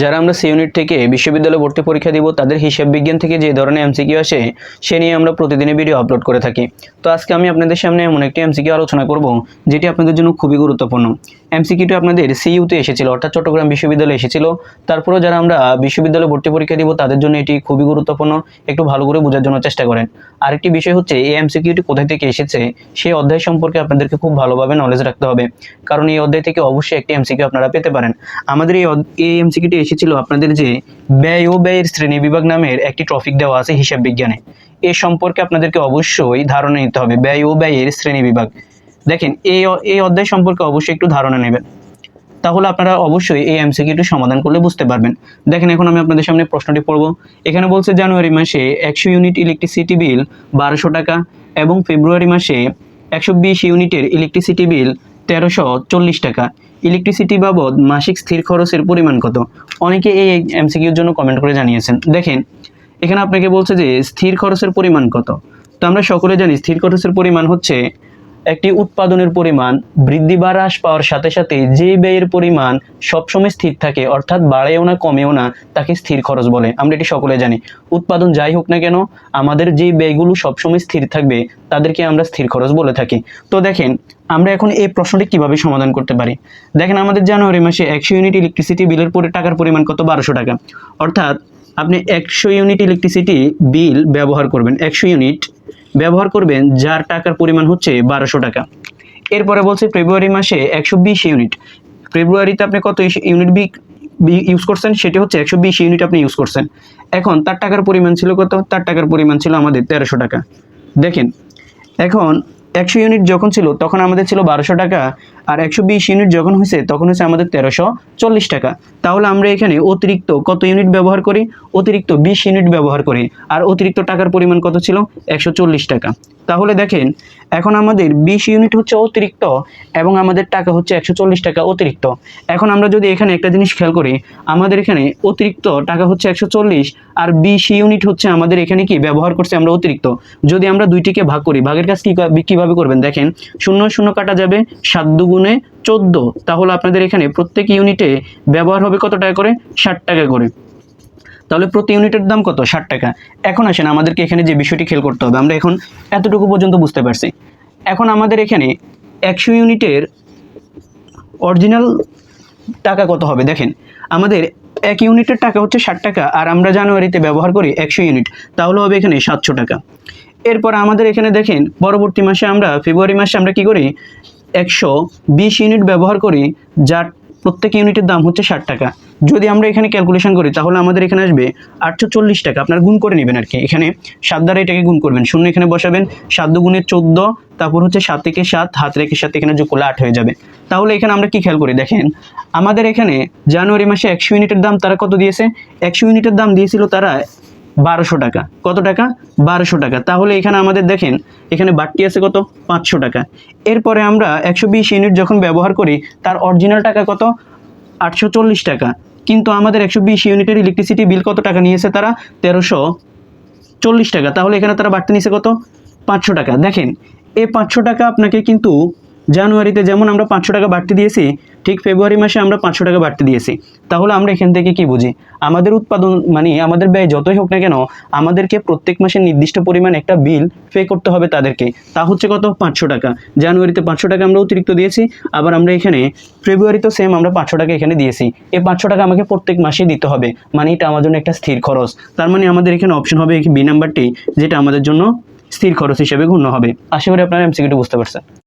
যারা আমরা C unit থেকে বিশ্ববিদ্যালয়ে ভর্তি পরীক্ষা দিব, তাদের হিসাব বিজ্ঞান থেকে যে ধরনের এমসিকিউ আসে, সে নিয়ে আমরা প্রতিদিনই ভিডিও আপলোড করে থাকি। তো আজকে আমি আপনাদের সামনে এমন একটি এমসিকিউ আলোচনা করব, যেটি আপনাদের জন্য খুবই গুরুত্বপূর্ণ। এমসিকিউটি আপনাদের সিইউতে এসেছিল, অর্থাৎ চট্টগ্রাম বিশ্ববিদ্যালয়ে এসেছিল। তারপরেও যারা আমরা বিশ্ববিদ্যালয়ে ভর্তি পরীক্ষা দিব, তাদের জন্য এটি খুবই গুরুত্বপূর্ণ। একটু ভালো করে বোঝার জন্য চেষ্টা করেন। আরেকটি বিষয় হচ্ছে, এই এমসিকিউটি কোথায় থেকে এসেছে, সেই অধ্যায় সম্পর্কে আপনাদেরকে খুব ভালোভাবে নলেজ রাখতে হবে। কারণ এই অধ্যায় থেকে অবশ্যই একটি এমসিকিউ আপনারা পেতে পারেন। আমাদের এই এই এমসিকিউটি এসেছিল আপনাদের যে ব্যয় ও ব্যয়ের শ্রেণি বিভাগ নামের একটি টপিক দেওয়া আছে হিসাব বিজ্ঞানে। এ সম্পর্কে আপনাদেরকে অবশ্যই ধারণা নিতে হবে, ব্যয় ও ব্যয়ের শ্রেণি বিভাগ। দেখেন এই এই অধ্যায় সম্পর্কে অবশ্যই একটু ধারণা নেবেন। তাহলে আপনারা অবশ্যই এই এমসিকিউটি সমাধান করলে বুঝতে পারবেন। দেখেন, এখন আমি আপনাদের সামনে প্রশ্নটি পড়ব। এখানে বলছে জানুয়ারি মাসে একশো ইউনিট ইলেকট্রিসিটি বিল বারোশো টাকা এবং ফেব্রুয়ারি মাসে একশো বিশ ইউনিটের ইলেকট্রিসিটি বিল তেরোশো চল্লিশ টাকা। ইলেকট্রিসিটি বাবদ মাসিক স্থির খরচের পরিমাণ কত? অনেকে এই এমসিকিউর জন্য কমেন্ট করে জানিয়েছেন। দেখেন, এখানে আপনাকে বলছে যে স্থির খরচের পরিমাণ কত? তো আমরা সকলে জানি স্থির খরচের পরিমাণ হচ্ছে একটি উৎপাদনের পরিমাণ বৃদ্ধি বা হ্রাস পাওয়ার সাথে সাথে যে ব্যয়ের পরিমাণ সবসময় স্থির থাকে, অর্থাৎ বাড়েও না, কমেও না, তাকে স্থির খরচ বলে। আমরা এটি সকলে জানি। উৎপাদন যাই হোক না কেন, আমাদের যে ব্যয়গুলো সবসময় স্থির থাকবে, তাদেরকে আমরা স্থির খরচ বলে থাকি। তো দেখেন, আমরা এখন এই প্রশ্নটি কীভাবে সমাধান করতে পারি? দেখেন, আমাদের জানুয়ারি মাসে একশো ইউনিট ইলেকট্রিসিটি বিলের পরে টাকার পরিমাণ কত? বারোশো টাকা। অর্থাৎ আপনি একশো ইউনিট ইলেকট্রিসিটি বিল ব্যবহার করবেন। একশো ইউনিট ব্যবহার করবেন, যার টাকার পরিমাণ হচ্ছে বারোশো টাকা। এরপরে বলছে ফেব্রুয়ারি মাসে একশো বিশ ইউনিট। ফেব্রুয়ারিতে আপনি কত ইউনিট ইউজ করছেন? সেটি হচ্ছে একশো বিশ ইউনিট আপনি ইউজ করছেন। এখন তার টাকার পরিমাণ ছিল কত? তার টাকার পরিমাণ ছিল আমাদের তেরোশো টাকা। দেখেন, এখন একশো ইউনিট যখন ছিল, তখন আমাদের ছিল বারোশো টাকা, আর একশো বিশ ইউনিট যখন হয়েছে, তখন হচ্ছে আমাদের তেরোশো চল্লিশ টাকা। তাহলে আমরা এখানে অতিরিক্ত কত ইউনিট ব্যবহার করি? অতিরিক্ত বিশ ইউনিট ব্যবহার করি, আর অতিরিক্ত টাকার পরিমাণ কত ছিল? একশো চল্লিশ টাকা। তাহলে দেখেন, এখন আমাদের বিশ ইউনিট হচ্ছে অতিরিক্ত, এবং আমাদের টাকা হচ্ছে একশো চল্লিশ টাকা অতিরিক্ত। এখন আমরা যদি এখানে একটা জিনিস খেয়াল করি, আমাদের এখানে অতিরিক্ত টাকা হচ্ছে একশো চল্লিশ, আর বিশ ইউনিট হচ্ছে আমাদের এখানে কি? ব্যবহার করছে আমরা অতিরিক্ত। যদি আমরা দুইটিকে ভাগ করি, ভাগের কাজ কী কীভাবে করবেন? দেখেন, শূন্য শূন্য কাটা যাবে সাত দুগুণে চোদ্দ। তাহলে আপনাদের এখানে প্রত্যেক ইউনিটে ব্যবহার হবে কত টাকা করে? ষাট টাকা করে। তাহলে প্রতি ইউনিটের দাম কত? ষাট টাকা। এখন আসেন, আমাদেরকে এখানে যে বিষয়টি খেল করতে হবে। আমরা এখন এতটুকু পর্যন্ত বুঝতে পারছি। এখন আমাদের এখানে একশো ইউনিটের অরিজিনাল টাকা কত হবে? দেখেন, আমাদের এক ইউনিটের টাকা হচ্ছে ষাট টাকা, আর আমরা জানুয়ারিতে ব্যবহার করি একশো ইউনিট। তাহলে হবে এখানে সাতশো টাকা। এরপর আমাদের এখানে দেখেন, পরবর্তী মাসে আমরা, ফেব্রুয়ারি মাসে আমরা কি করি? একশো বিশ ইউনিট ব্যবহার করি, যার প্রত্যেক ইউনিটের দাম হচ্ছে ষাট টাকা। যদি আমরা এখানে ক্যালকুলেশন করি, তাহলে আমাদের এখানে আসবে আটশো চল্লিশ টাকা। আপনার গুণ করে নেবেন আর কি এখানে সাত দ্বারা এটাকে গুণ করবেন। শূন্য এখানে বসাবেন, সাত দুগুণে চোদ্দ, তারপর হচ্ছে সাত থেকে সাত, হাত রেখে সাত এখানে যোগ করলে আট হয়ে যাবে। তাহলে এখানে আমরা কি খেয়াল করি? দেখেন, আমাদের এখানে জানুয়ারি মাসে একশো ইউনিটের দাম তারা কত দিয়েছে? একশো ইউনিটের দাম দিয়েছিল তারা বারোশো টাকা। কত টাকা? বারোশো টাকা। তাহলে এখানে আমাদের দেখেন, এখানে বাড়তি আছে কত? পাঁচশো টাকা। এরপরে আমরা একশো বিশ ইউনিট যখন ব্যবহার করি, তার অরিজিনাল টাকা কত? আটশো চল্লিশ টাকা। কিন্তু আমাদের একশো বিশ ইউনিটের ইলেকট্রিসিটি বিল কত টাকা নিয়েছে তারা? তেরোশো চল্লিশ টাকা। তাহলে এখানে তারা বাড়তি নিয়েছে কত? পাঁচশো টাকা। দেখেন, এই পাঁচশো টাকা আপনাকে কিন্তু জানুয়ারিতে যেমন আমরা পাঁচশো টাকা বাড়তি দিয়েছি, ঠিক ফেব্রুয়ারি মাসে আমরা পাঁচশো টাকা বাড়তি দিয়েছি। তাহলে আমরা এখান থেকে কি বুঝি? আমাদের উৎপাদন মানে আমাদের ব্যয় যতই হোক না কেন, আমাদেরকে প্রত্যেক মাসে নির্দিষ্ট পরিমাণ একটা বিল পে করতে হবে তাদেরকে। তা হচ্ছে কত? পাঁচশো টাকা। জানুয়ারিতে পাঁচশো টাকা আমরা অতিরিক্ত দিয়েছি, আবার আমরা এখানে ফেব্রুয়ারিতে সেম আমরা পাঁচশো টাকা এখানে দিয়েছি। এই পাঁচশো টাকা আমাকে প্রত্যেক মাসে দিতে হবে। মানে এটা আমার জন্য একটা স্থির খরচ। তার মানে আমাদের এখানে অপশন হবে বি নাম্বারটি যেটা আমাদের জন্য স্থির খরচ হিসেবে গণ্য হবে। আশা করি আপনারা এমসিকিউটি বুঝতে পারছেন।